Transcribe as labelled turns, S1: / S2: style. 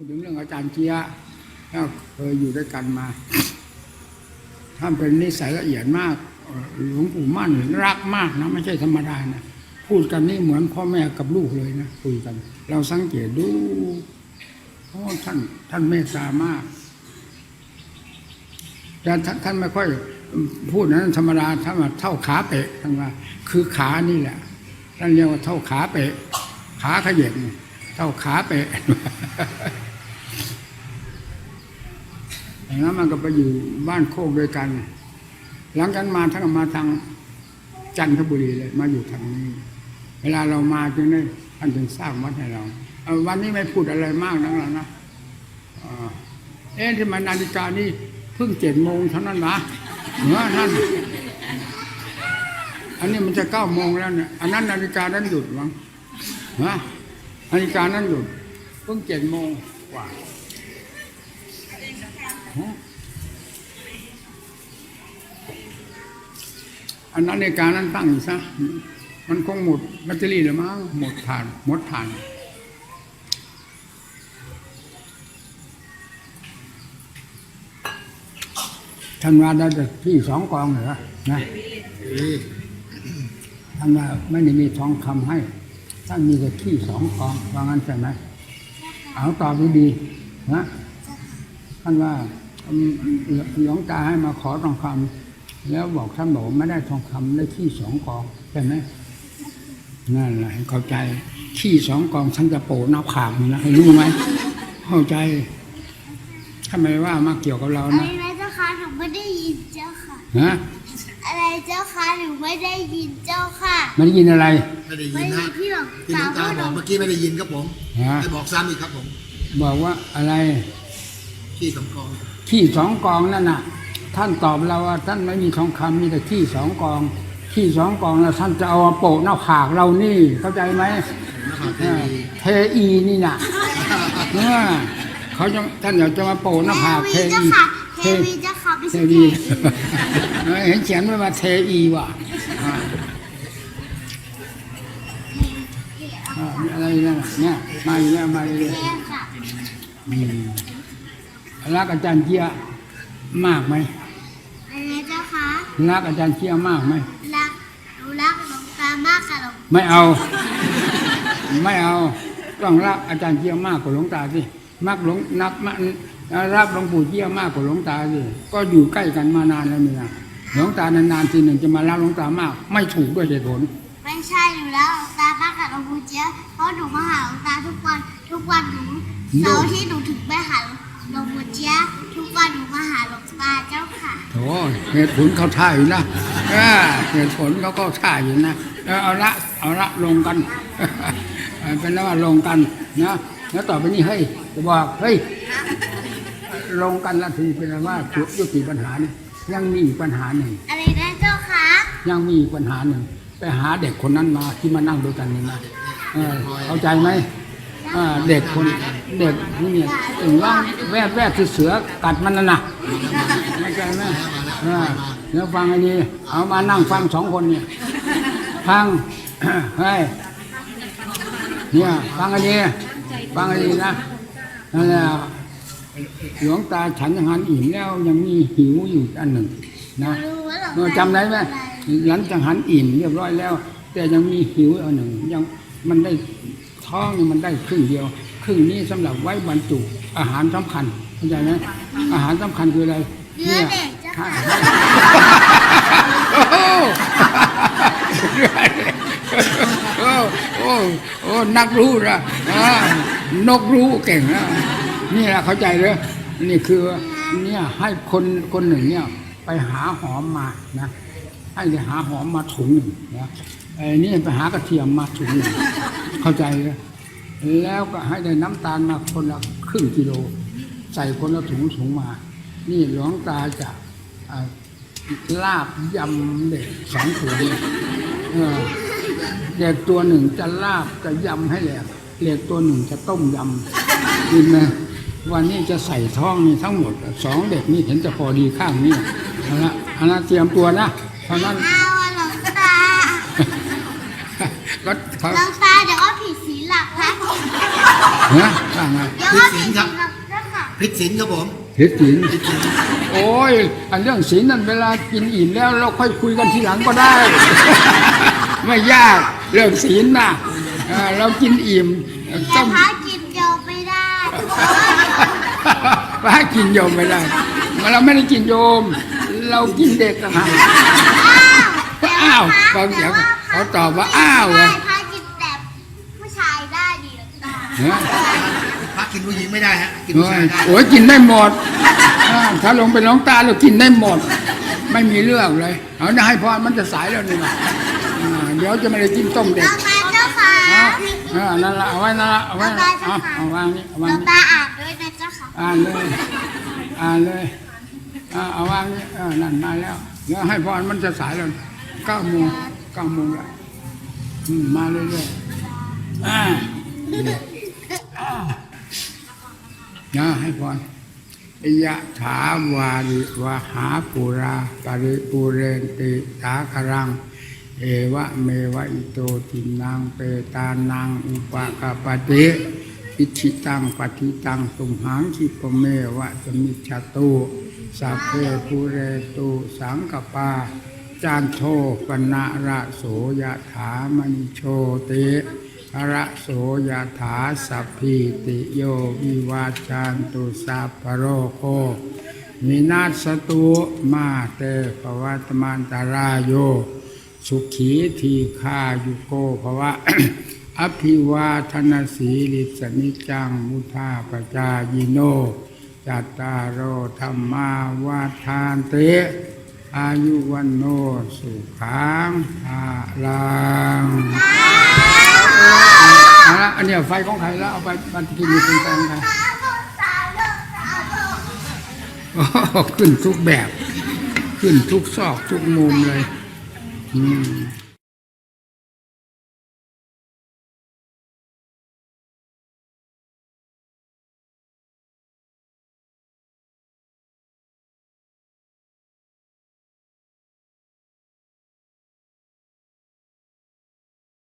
S1: พูดถึงเรื่องอาจารย์เจียะก็เคยอยู่ด้วยกันมาท่านเป็นนิสัยละเอียดมาก หลวงปู่มั่นรักมากนะไม่ใช่ธรรมดานะพูดกันนี่เหมือนพ่อแม่กับลูกเลยนะคุยกัน เราสังเกตดูท่านท่านเมตตามากแต่ท่านไม่ค่อยพูดนั้นธรรมดาท่านว่าเท่าขาเปะท่านว่า คือขานี่แหละท่านเรียกว่าเท่าขาเปะ ขาขยับเท่าขาเปะ แล้วมันก็ไปอยู่บ้านโคกด้วยกัน หลังจากนั้นมาท่านก็มาทางจันทบุรีเลยมาอยู่ทางนี้ เวลาเรามาจึงได้ท่านจึงสร้างวัดให้เราเวันนี้ไม่พูดอะไรมากนักแล้วนะเอ๊ะที่มานาฬิกานี่เพิ่งเจ็ดโมงเท่านั้นนะเหนือนั่นอันนี้มันจะเก้าโมงแล้วเนี่ยอันนั้นนาฬิกานั้นหยุดมั้งฮะนาฬิกานั้นหยุดเพิ่งเจ็ดโมงกว่า อันนั้นในการนั้นตั้งอยู่ซะมันคงหมดแบตเตอรี่แล้วมั้งหมดถ่าน หมดถ่าน ท่านว่าได้แต่ที่สองกองเหรอ นะท่านว่าไม่ได้มีทองคำให้ ท่านมีแต่ที่สองกองว่างั้นใช่ไหมเอาตอบดีๆนะท่านว่า หลวงตาให้มาขอทองคำแล้วบอกท่านบอกว่าไม่ได้ทองคำได้ที่สองกองใช่ไหมนั่นแหละให้เข้าใจที่สองกองท่านจะโปะหน้าผากนี่นะให้รู้ไหมเข้าใจทำไมว่ามาเกี่ยวกับเรา
S2: อะไร
S1: นะ
S2: นะเจ้าค่ะหนูไม่ได้ยินเจ้าค่ะ
S1: ฮะ
S2: อะไรเจ้าค่ะหนูไม่ได้ยินเจ้าค่ะ
S1: ไม่ได้ยินอะไร
S3: ไม่ได้ยิ
S2: ไม่
S3: น
S2: ได้
S3: นะ
S2: ยินที่หลวง
S3: ที่หล
S2: ตาว
S3: งตา
S2: พูดหนู
S3: บอกเมื่อกี้ไม่ได้ยินครับผม
S1: ฮะ
S3: ให้บอกซ้ำอีกครับผม
S1: บอกว่าอะไร
S3: ที่สำกอง
S1: ขี้สองกองนั่นน่ะ ท่านตอบเราว่าท่านไม่มีทองคำมีแต่ขี้สองกอง ขี้สองกองแล้วท่านจะเอามาโปะหน้าผากเรานี่ เข้าใจไหม
S3: นะครับ
S1: เออเทอีนี่น่ะเนี่ยเขาจะท่านอยากจะมาโปะหน้าผาก
S2: เท
S1: เท
S2: วี
S1: อี
S2: เจ้าค่ะ
S1: เท
S2: เทวีเจ้าค่ะไม่
S1: เท
S2: ใช่
S1: วี
S2: เท
S1: เออเห็นเขียนไว้ว่าเทอีว่ะอ่าอ่ามีอะไรนั่นน่ะเนี่ยมาอยู่แล้วมาเลย
S2: เทค่ะ
S1: อืม รักอาจารย์เจียมากไหม
S2: อะไรเจ้าค่ะ
S1: รักอาจารย์เจียมากไหม
S2: รักหนูรักหลวงตามากค่ะหลวง
S1: ไม่เอา ไม่เอา ต้องรักอาจารย์เจียมากกว่าหลวงตาสิมักหลวงนักมักรักหลวงปู่เจียมากกว่าหลวงตาสิก็อยู่ใกล้กันมานานแล้วนี่นะหลวงตานานๆทีหนึ่งจะมารักหลวงตามาก ไม่ถูกด้วยเหตุผล
S2: ไม่ใช่หนูรักหลวงตามากค่ะหลวงปู่เจี๊ยบเพราะหนูมาหาหลวงตาทุกวันทุกวันหนูเสาร์อาที่หนูถึงไปหาหลวง ปู่เจี๊ยบทุกวันหนูมาหาหลวงตาเจ้าค่ะ
S1: โถเหตุผลเขาท่าอยู่นะเออเหตุผลเขาก็ท่าอยู่นะเออเอาละเอาละลงกันเออเป็นแล้วว่าลงกันนะแล้วต่อไปนี้เฮ้ยจะบอกเฮ้ยลงกันละทีเป็นว่าจุยุติปัญหานี่ยังมีอีกปัญหาหนึ่ง
S2: อะไรนะเจ้าค่ะ
S1: ยังมีอีกปัญหาหนึ่งไปหาเด็กคนนั้นมาที่มานั่งด้วยกันนี่นะเออเข้าใจไหมอ่า เด็กคนเด็กนี่นี่ถึงว่าแวบแวบที่เสือกัดมันนะนะเข้าใจไหมอ่าเดี๋ยวฟังให้ดีเอามานั่งฟังสองคนเนี่ยฟังเฮ้ยเนี่ยฟังให้ดีฟังให้ดีนะนั่นแหละหลวงตาฉันอาหารอิ่มแล้วยังมีหิวอยู่อันหนึ่งนะ
S2: รู้ว่าหลวง
S1: เออ
S2: ตา
S1: จำได้ไหมหลังจากหันอิ่มเรียบร้อยแล้ว แต่ยังมีหิวอันหนึ่งยังมันได้ ท้องนี่มันได้ครึ่งเดียว ครึ่งนี้สำหรับไว้บรรจุอาหารสำคัญเข้าใจไหมอาหารสำคัญคืออะไร
S2: เนื้อเด็กเจ้าค่ะ
S1: โอ้โหโอ้โอ้โอ้นักรู้นะอ่านกรู้เก่งนะนี่แหละเข้าใจเลยนี่คือเนี่ยให้คนคนหนึ่งเนี่ยไปหาหอมมานะให้ไปหาหอมมาถุงหนึ่งนะ ไอ้นี่ไปหากระเทียมมาถุงหนึ่งเข้าใจแล้วก็ให้ได้น้ำตาลมาคนละครึ่งกิโล ใส่คนละถุงถุงมา นี่หลวงตาจะลาบยำเด็กสองถุงเออเด็กตัวหนึ่งจะลาบจะยำให้แหลกเด็กตัวหนึ่งจะต้มยำกินไหมวันนี้จะใส่ท้องนี่ทั้งหมดสองเด็กนี่เห็นจะพอดีข้างนี้เอาละเอาละเตรียมตัวนะเพราะนั้น
S2: เอาอะหลวงตา
S1: ก็เขา
S2: หลวงตาเดี๋ยวก็ผิดศีลหลักนะ
S1: ฮะว่าไง
S2: เดี๋ยวก็ผิดศีลครับเจ้าค่ะ
S3: ผิดศีลครับผม
S1: ผิดศีลโอ้ยอันเรื่องศีลนั่นเวลากินอิ่มแล้วเราค่อยคุยกันทีหลังก็ได้ ไม่ยากเรื่องศีลน่ะเออเรากินอิ่ม
S2: แต่
S1: ต้อง
S2: พระกินโยมไม่ได้เพราะว่าเดี๋ยว
S1: พระกินโยมไม่ได้เราไม่ได้กินโยม เรากินเด็กต่างหากอ้าวฟังเสียงเขาตอบว่าอ้าวเหรอ
S2: ใช่พระกินแต่ผู้ชายได้ดี หรอตา
S1: ฮะ
S3: พระกินผู้หญิงไม่ได้ฮะ กินผู้
S1: โอ้
S3: ชายยได้
S1: โอ้ยกินได้หมดอ่าถ้าลงไปน้องตาเรากินได้หมด ไม่มีเรื่องเลย เอาจะให้พรมันจะสายแล้วนี่นะอ่าเดี๋ยวจะไม่ได้กินต้ม
S2: หล
S1: เด็
S2: ว
S1: ก
S2: งตาเจ้าค่ะ
S1: อ่าอ่านั่นละเอาไว้นั่นละเอา
S2: หล
S1: ไว้
S2: วง
S1: นั่น
S2: ตา
S1: ละ
S2: เจ้า
S1: เอา
S2: ค่ะ
S1: เอาวางนี่เอา
S2: หล
S1: วาง
S2: วง
S1: นี่
S2: ตาอ่านด้วยนะเจ้าค่ะ
S1: อ่านเลยอ่านเลยอ่าเอาวางนี่เออนั่นมาแล้วเดี๋ยวให้พรมันจะสายแล้วเก้าโมงเก้าโมงแล้วอืมมาเรื่อยๆอ่า นะให้พรยะถาวาริวะหาปุราปริปุเรนติสาครัง เอวะเมวะอิโตทินังเปตานังอุปกปปติอิชิตังปฏิตังตุมหังคิปเมวะสมิจฉตุสัพเพปุเรตุสังกปา จานโทปนะระโสยะถามณิโชติ ระโสยะถาสัพพิติโยวิวาจันตุสัพพโรโควินาศตุมาเตภวัตมันตรายโย สุขีทีคายุโกภวะ อภิวาทนาสีลิสนิจังมุทาปจายิโน จัตตารโอธรรมาวาทานเต อายุวันโนสุขังภาลัง เอาละอันเนี้ยไฟของใครแล้วเอาไปบันทิกินอยู่เป็นไฟของใครขึ้นทุกแบบ ขึ้นทุกซอกทุกมุมเลย อืม